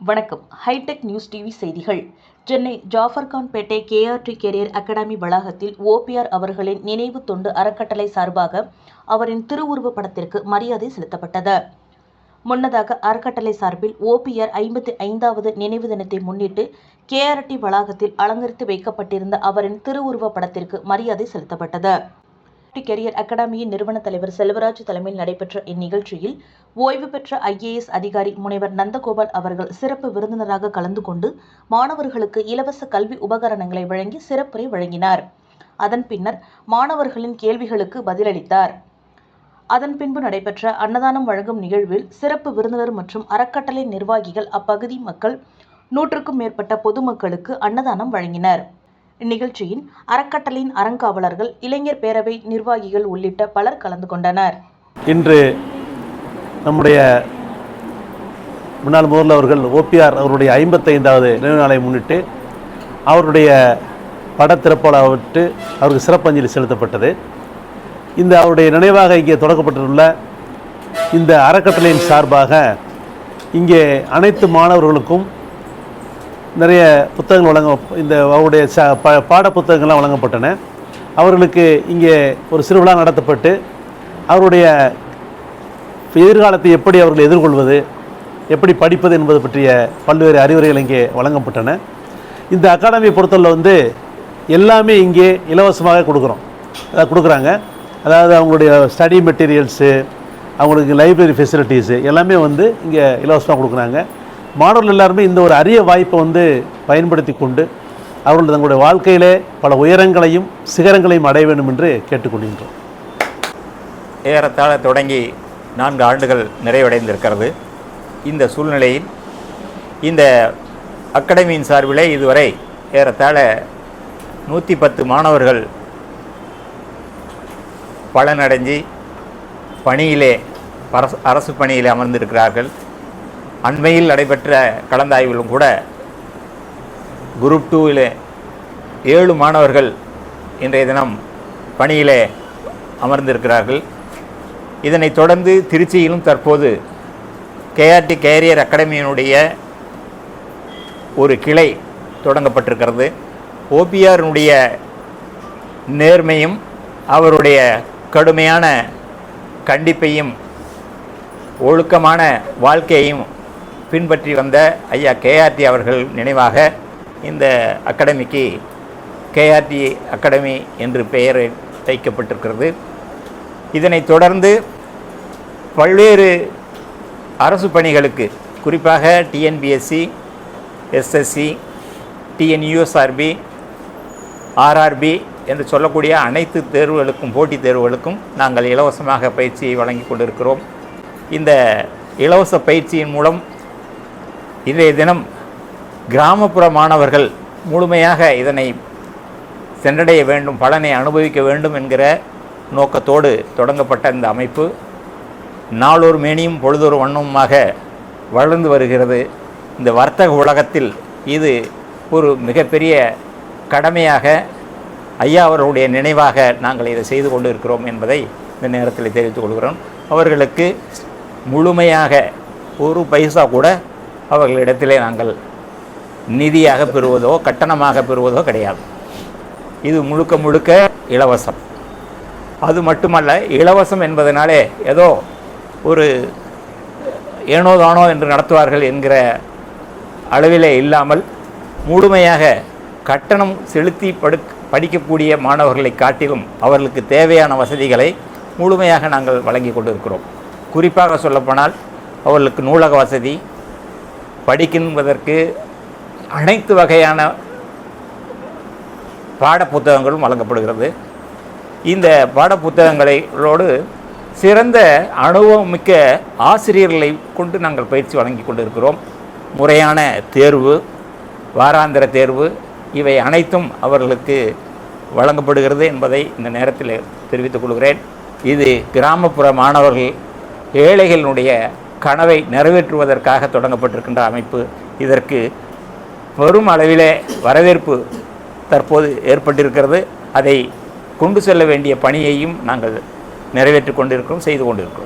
வணக்கம். Hitech news TV செய்திகள். Chennai Jafferkhanpet KRT career academy வளாகத்தில் ஓபிஆர் அவர்களின் நினைவு தொண்டு அறக்கட்டளை சார்பாக அவரின் திருவுருவ படத்திற்கு மரியாதை செலுத்தப்பட்டது. முன்னதாக அறக்கட்டளை சார்பில் ஓபிஆர் ஐம்பத்தி ஐந்தாவது நினைவு தினத்தை முன்னிட்டு கேஆர்டி வளாகத்தில் அலங்கரித்து வைக்கப்பட்டிருந்த அவரின் திருவுருவப் படத்திற்கு மரியாதை செலுத்தப்பட்டது. கெரியர் அகாடமியின் நிறுவன தலைவர் செல்வராஜ் தலைமையில் நடைபெற்ற இந்நிகழ்ச்சியில் ஓய்வு பெற்ற ஐஏஎஸ் அதிகாரி முனைவர் நந்தகோபால் அவர்கள் சிறப்பு விருந்தினராக கலந்து கொண்டு மாணவர்களுக்கு இலவச கல்வி உபகரணங்களை வழங்கி சிறப்புரை வழங்கினார். அதன் பின்னர் மாணவர்களின் கேள்விகளுக்கு பதிலளித்தார். அதன் பின்பு நடைபெற்ற அன்னதானம் வழங்கும் நிகழ்வில் சிறப்பு விருந்தினர் மற்றும் அறக்கட்டளை நிர்வாகிகள் அப்பகுதி மக்கள் நூற்றுக்கும் மேற்பட்ட பொதுமக்களுக்கு அன்னதானம் வழங்கினர். இந்நிகழ்ச்சியின் அறக்கட்டளையின் அறங்காவலர்கள் இளைஞர் பேரவை நிர்வாகிகள் உள்ளிட்ட பலர் கலந்து கொண்டனர். இன்று நம்முடைய முன்னாள் முதல்வர் அவர்கள் ஓபிஆர் அவருடைய ஐம்பத்தைந்தாவது நினைவு நாளை முன்னிட்டு அவருடைய படத்திறப்பாளவிட்டு அவருக்கு சிறப்பஞ்சலி செலுத்தப்பட்டது. இந்த அவருடைய நினைவாக இங்கே தொடங்கப்பட்டுள்ள இந்த அறக்கட்டளையின் சார்பாக இங்கே அனைத்து மாணவர்களுக்கும் நிறைய புத்தகங்கள் வழங்க இந்த அவருடைய ச ப பாட புத்தகங்கள்லாம் வழங்கப்பட்டன. அவர்களுக்கு இங்கே ஒரு சிறு விழா நடத்தப்பட்டு அவருடைய எதிர்காலத்தை எப்படி அவர்கள் எதிர்கொள்வது எப்படி படிப்பது என்பது பற்றிய பல்வேறு அறிவுரைகள் இங்கே வழங்கப்பட்டன. இந்த அகாடமியை பொறுத்தவரை வந்து எல்லாமே இங்கே இலவசமாக கொடுக்குறோம். அதை கொடுக்குறாங்க. அதாவது அவங்களுடைய ஸ்டடி மெட்டீரியல்ஸு அவங்களுக்கு லைப்ரரி ஃபெசிலிட்டிஸு எல்லாமே வந்து இங்கே இலவசமாக கொடுக்குறாங்க. மாணவர்கள் எல்லாருமே இந்த ஒரு அரிய வாய்ப்பை வந்து பயன்படுத்தி கொண்டு அவர்கள் தங்களுடைய வாழ்க்கையிலே பல உயரங்களையும் சிகரங்களையும் அடைய வேண்டும் என்று கேட்டுக்கொள்கின்றோம். ஏறத்தாழ தொடங்கி நான்கு ஆண்டுகள் நிறைவடைந்திருக்கிறது. இந்த சூழ்நிலையில் இந்த அகாடமியின் சார்பிலே இதுவரை ஏறத்தாழ நூற்றி பத்து மாணவர்கள் பலனடைஞ்சு பணியிலே அரசு அரசு பணியிலே அமர்ந்திருக்கிறார்கள். அண்மையில் நடைபெற்ற கலந்தாய்விலும் கூட குரூப் டூவிலே ஏழு மாணவர்கள் இன்றைய தினம் பணியிலே அமர்ந்திருக்கிறார்கள். இதனைத் தொடர்ந்து திருச்சியிலும் தற்போது கேஆர்டி கேரியர் அகாடமியினுடைய ஒரு கிளை தொடங்கப்பட்டிருக்கிறது. ஓபிஆரினுடைய நேர்மையும் அவருடைய கடுமையான கண்டிப்பையும் ஒழுக்கமான வாழ்க்கையையும் பின்பற்றி வந்த ஐயா கேஆர்டி அவர்கள் நினைவாக இந்த அகாடமிக்கு கேஆர்டி அகாடமி என்று பெயர் வைக்கப்பட்டிருக்கிறது. இதனைத் தொடர்ந்து பல்வேறு அரசு பணிகளுக்கு குறிப்பாக டிஎன்பிஎஸ்சி எஸ்எஸ்சி டிஎன்யூஎஸ்ஆர்பி ஆர்ஆர்பி என்று சொல்லக்கூடிய அனைத்து தேர்வுகளுக்கும் போட்டித் தேர்வுகளுக்கும் நாங்கள் இலவசமாக பயிற்சியை வழங்கி கொண்டிருக்கிறோம். இந்த இலவச பயிற்சியின் மூலம் இன்றைய தினம் கிராமப்புற மாணவர்கள் முழுமையாக இதனை சென்றடைய வேண்டும் பலனை அனுபவிக்க வேண்டும் என்கிற நோக்கத்தோடு தொடங்கப்பட்ட இந்த அமைப்பு. நாளொரு மேனியும் பொழுதொரு வண்ணமுமாக வளர்ந்து வருகிறது. இந்த வர்த்தக உலகத்தில் இது ஒரு மிகப்பெரிய கடமையாக ஐயா அவர்களுடைய நினைவாக நாங்கள் இதை செய்து கொண்டு இருக்கிறோம் என்பதை இந்த நேரத்தில் தெரிவித்துக் கொள்கிறோம். அவர்களுக்கு முழுமையாக ஒரு பைசா கூட அவர்களிடத்திலே நாங்கள் நிதியாக பெறுவதோ கட்டணமாக பெறுவதோ கிடையாது. இது முழுக்க முழுக்க இலவசம். அது மட்டுமல்ல இலவசம் என்பதனாலே ஏதோ ஒரு ஏனோ தானோ என்று நடத்துவார்கள் என்கிற அளவிலே இல்லாமல் முழுமையாக கட்டணம் செலுத்தி படு படிக்கக்கூடிய மாணவர்களை காட்டிலும் அவர்களுக்கு தேவையான வசதிகளை முழுமையாக நாங்கள் வழங்கி கொண்டிருக்கிறோம். குறிப்பாக சொல்லப்போனால் அவர்களுக்கு நூலக வசதி படிக்கின்றதற்கு அனைத்து வகையான பாடப்புத்தகங்களும் வழங்கப்படுகிறது. இந்த பாடப்புத்தகங்களோடு சிறந்த அனுபவம் மிக்க ஆசிரியர்களை கொண்டு நாங்கள் பயிற்சி வழங்கி கொண்டிருக்கிறோம். முறையான தேர்வு வாராந்திர தேர்வு இவை அனைத்தும் அவர்களுக்கு வழங்கப்படுகிறது என்பதை இந்த நேரத்தில் தெரிவித்துக் கொள்கிறேன். இது கிராமப்புற மாணவர்கள் ஏழைகளினுடைய கனவை நிறைவேற்றுவதற்காக தொடங்கப்பட்டிருக்கின்ற அமைப்பு இதற்கு பெரும் அளவிலே வரவேற்பு தற்போது ஏற்பட்டிருக்கிறது. அதை கொண்டு செல்ல வேண்டிய பணியையும் நாங்கள் நிறைவேற்றி கொண்டிருக்கிறோம் செய்து கொண்டிருக்கிறோம்.